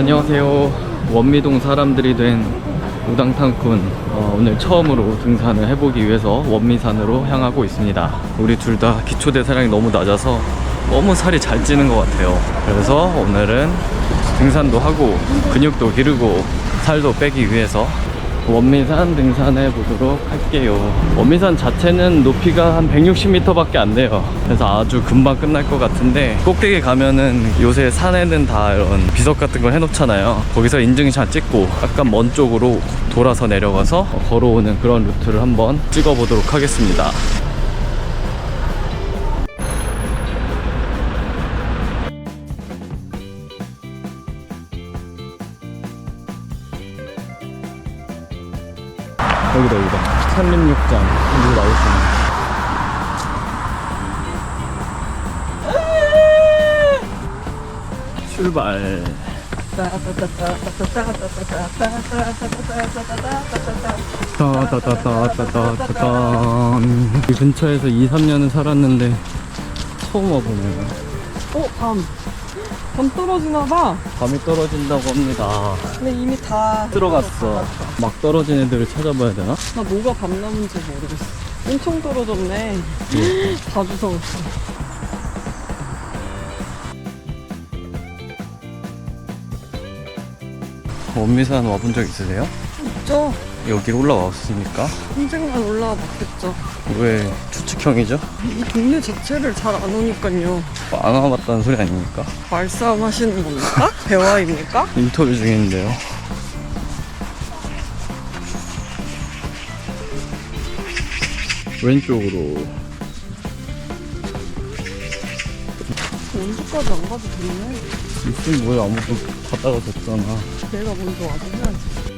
안녕하세요. 원미동 사람들이 된 우당탕쿤. 어, 오늘 처음으로 등산을 해보기 위해서 원미산으로 향하고 있습니다. 우리 둘 다 기초대사량이 너무 낮아서 너무 살이 잘 찌는 것 같아요. 그래서 오늘은 등산도 하고 근육도 기르고 살도 빼기 위해서 원미산 등산해 보도록 할게요. 원미산 자체는 높이가 한 160m 밖에 안 돼요. 그래서 아주 금방 끝날 것 같은데 꼭대기 가면은 요새 산에는 다 이런 비석 같은 걸 해놓잖아요. 거기서 인증샷 찍고 약간 먼 쪽으로 돌아서 내려가서 걸어오는 그런 루트를 한번 찍어 보도록 하겠습니다. 여기다 산림욕장 여기 나올 수 있는 출발 이 근처에서 2, 3년은 살았는데 처음 와보네요 어, 밤. 밤 떨어지나 봐. 밤이 떨어진다고 합니다 근데 이미 다 들어갔어 막 떨어진 애들을 찾아봐야 되나? 나 뭐가 밤 남은지 모르겠어. 엄청 떨어졌네. 다 주워갔어. 원미산 와본 적 있으세요? 저 여기 올라왔으니까 언젠간 올라와 봤겠죠. 왜 추측형이죠? 이 동네 자체를 잘 안 오니까요. 안 와봤다는 소리 아닙니까? 말싸움 하시는 겁니까? 대화입니까? 인터뷰 중인데요. 왼쪽으로 언제까지 안 가도 되네. 있으면 뭐야 아무도 갔다가 됐잖아. 내가 먼저 와서 해야지.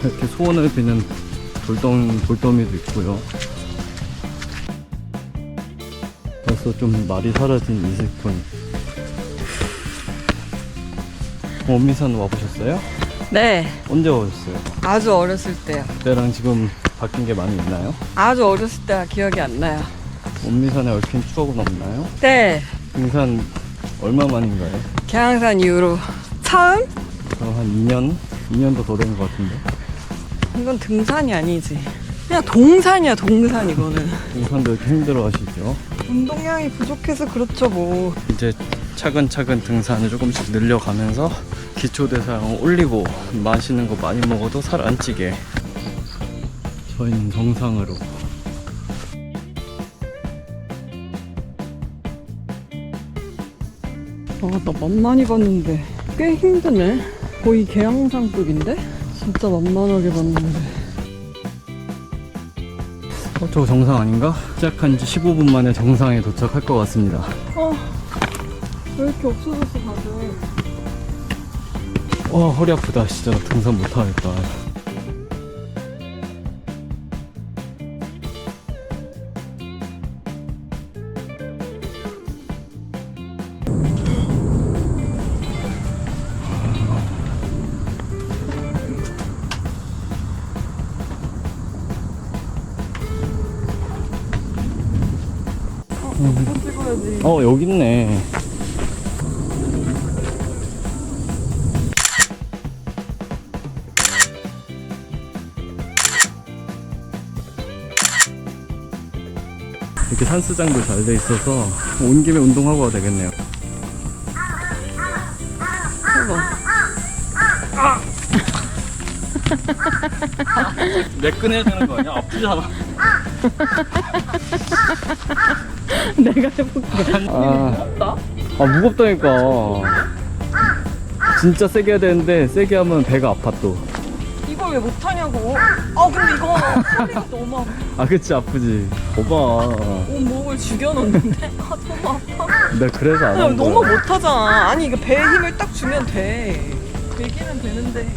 이렇게 소원을 비는 돌덩, 돌더미도 있고요. 벌써 좀 말이 사라진 이슬픈. 원미산 와보셨어요? 네. 언제 와보셨어요? 아주 어렸을 때요. 그때랑 지금 바뀐 게 많이 있나요? 아주 어렸을 때가 기억이 안 나요. 원미산에 얽힌 추억은 없나요? 네. 등산 얼마 만인가요? 개항산 이후로 처음? 그럼 한 2년? 2년도 더 된 것 같은데 이건 등산이 아니지. 그냥 동산이야, 동산 이거는. 등산도 이렇게 힘들어 하시죠? 운동량이 부족해서 그렇죠, 뭐. 이제 차근차근 등산을 조금씩 늘려가면서 기초대사량을 올리고 맛있는 거 많이 먹어도 살 안 찌게 저희는 정상으로 아, 나 만만히 봤는데 꽤 힘드네. 거의 개항상급인데? 진짜 만만하게 봤는데. 어, 저거 정상 아닌가? 시작한 지 15분 만에 정상에 도착할 것 같습니다 아, 왜 이렇게 없어졌어, 다들. 와 허리 아프다 진짜 나 등산 못하겠다 찍어야지. 어 여기 있네 이렇게 산수장도 잘 돼 있어서 온 김에 운동하고 와도 되겠네요 해봐. 매끈해야 되는 거 아니야? 아프잖아 내가 해볼게. 아, 아 무겁다니까 진짜 세게 해야 되는데 세게 하면 배가 아파 이걸 왜 못하냐고. 아, 근데 이거 너무 아파. 또아 그치 아프지 거봐 온 몸을 죽여놓는데? 아, 너무 아파. 내가 그래서 안 야, 한 너무 거야 못하잖아. 아니, 이거 배에 힘을 딱 주면 돼. 되기는 되는데.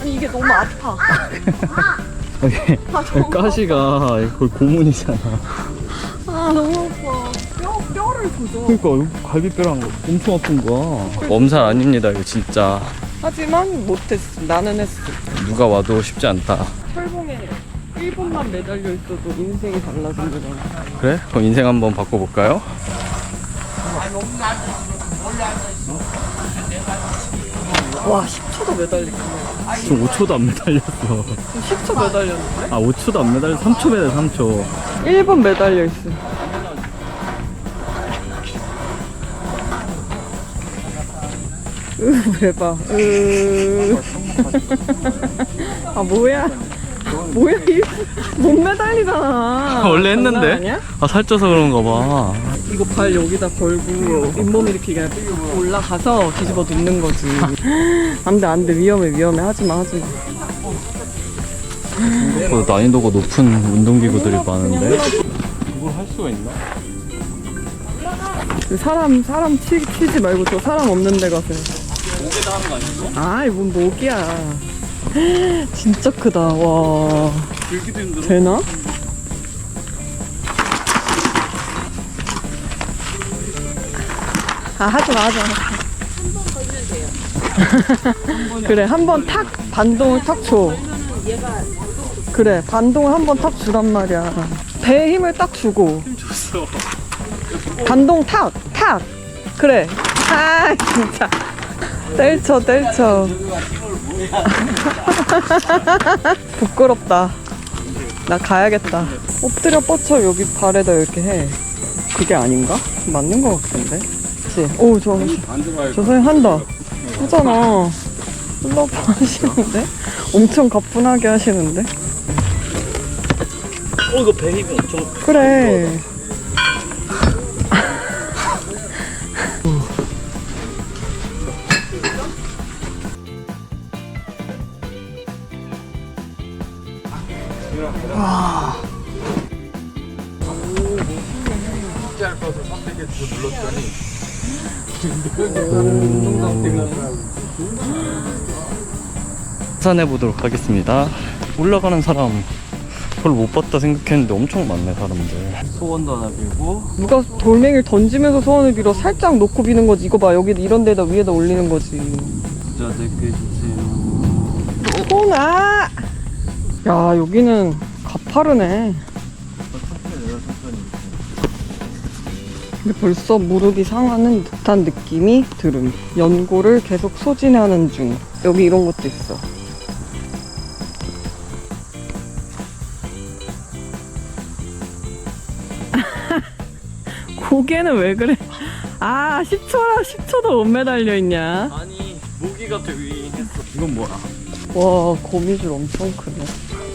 아니, 이게 너무 아파. 이게 아, 가시가 거의 고문이잖아 아, 너무 아파. 뼈, 뼈를 조져. 그러니까 여기 갈비뼈랑 엄청 아픈 거야 엄살 아닙니다 이거 진짜 하지만 못했어. 나는 했어. 누가 와도 쉽지 않다 철봉에 1분만 매달려 있어도 인생이 달라진다잖아. 그래? 그럼 인생 한번 바꿔볼까요? 와 10초도 매달리고 지금 5초도 안 매달렸어. 10초 매달렸는데? 아 5초도 안 매달려 3초 매달 3초. 1분 매달려 있어 으 대박 으. 아 뭐야 뭐야 이 못 매달리잖아 원래 장난 했는데? 아니야? 아 살쪄서 그런가 봐. 이거 발 여기다 걸고 잇몸 이렇게 그냥 올라가서 뒤집어 눕는 거지 안 돼 안 돼 위험해 위험해 하지 마 하지마 그 난이도가 높은 운동기구들이 많은데 그걸 할 수가 있나? 그 사람 사람 치, 치지 말고 저 사람 없는 데 가세요 목에다 하는 거 아니고? 아이 뭔 목이야 진짜 크다 와 들기도 힘들어. 되나? 아 하지마 하지마 그래 한 번 탁 반동을 탁줘 그래 반동을 한 번 탁 주란 말이야 배에 힘을 딱 주고 줬어. 반동 탁! 탁! 그래. 아, 진짜. 뗄쳐, 뗄쳐. 부끄럽다. 나 가야겠다. 엎드려 뻗쳐 여기 발에다 이렇게 해. 그게 아닌가? 맞는 것 같은데? 그치? 오, 저, 저 선생님 한다. 하잖아. 플러프 하시는데? 엄청 가뿐하게 하시는데? 어 이거 배 힘이 엄청. 그래. 산해 보도록 하겠습니다. 올라가는 사람 별로 못 봤다 생각했는데 엄청 많네 사람들. 소원도 하나 빌고 누가 돌멩이를 던지면서 소원을 빌어 살짝 놓고 비는 거지. 이거 봐. 여기 이런 데다 위에다 올리는 거지. 부자 되게 해주세요. 소나! 야, 여기는 가파르네. 근데 벌써 무릎이 상하는 듯한 느낌이 들음. 연고를 계속 소진하는 중. 여기 이런 것도 있어. 고개는 왜 그래? 아, 10초라, 10초도 못 매달려 있냐? 아니 모기가 되게 했어. 이건 뭐야? 와, 거미줄 엄청 크네.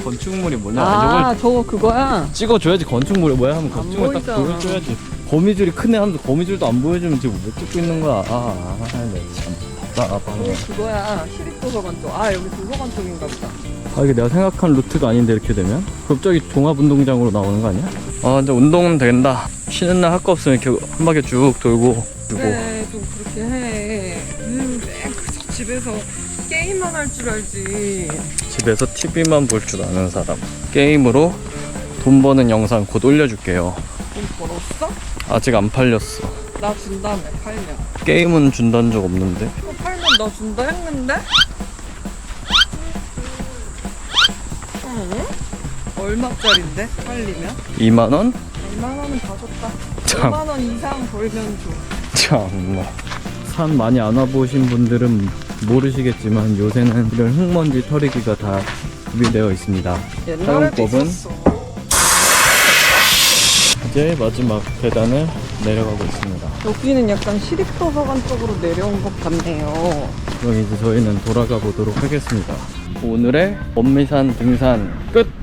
건축물이 뭐냐? 아, 저거 그거야? 찍어줘야지 건축물이 뭐야 하면 건축물 딱 보이잖아. 보여줘야지. 거미줄이 크네 하면서 거미줄도 안 보여주면 지금 못 찍고 있는 거야. 아, 아, 네, 참. 답답하네. 저거 그거야. 시립도서관 쪽. 아, 여기 도서관 쪽인가 보다. 아 이게 내가 생각한 루트가 아닌데 이렇게 되면 갑자기 종합운동장으로 나오는 거 아니야? 아 이제 운동은 된다 쉬는 날 할 거 없으면 이렇게 한 바퀴 쭉 돌고 그리고 그래, 좀 그렇게 해. 음, 그 집에서 게임만 할 줄 알지. 집에서 TV만 볼 줄 아는 사람 게임으로 돈 버는 영상 곧 올려줄게요 돈 벌었어? 아직 안 팔렸어 나 준다며, 팔면. 게임은 준다는 적 없는데 어, 팔면 나 준다 했는데? 응? 얼마짜린데? 팔리면? 2만원? 2만원은 다 줬다. 참. 5만원 이상 벌면 줘. 참뭐 산 많이 안 와보신 분들은 모르시겠지만 요새는 이런 흙먼지 털이기가 다 구비되어 있습니다 사용법은? 이제 마지막 계단을 내려가고 있습니다 여기는 약간 시립도서관 쪽으로 내려온 것 같네요. 그럼 이제 저희는 돌아가 보도록 하겠습니다. 오늘의 원미산 등산 끝!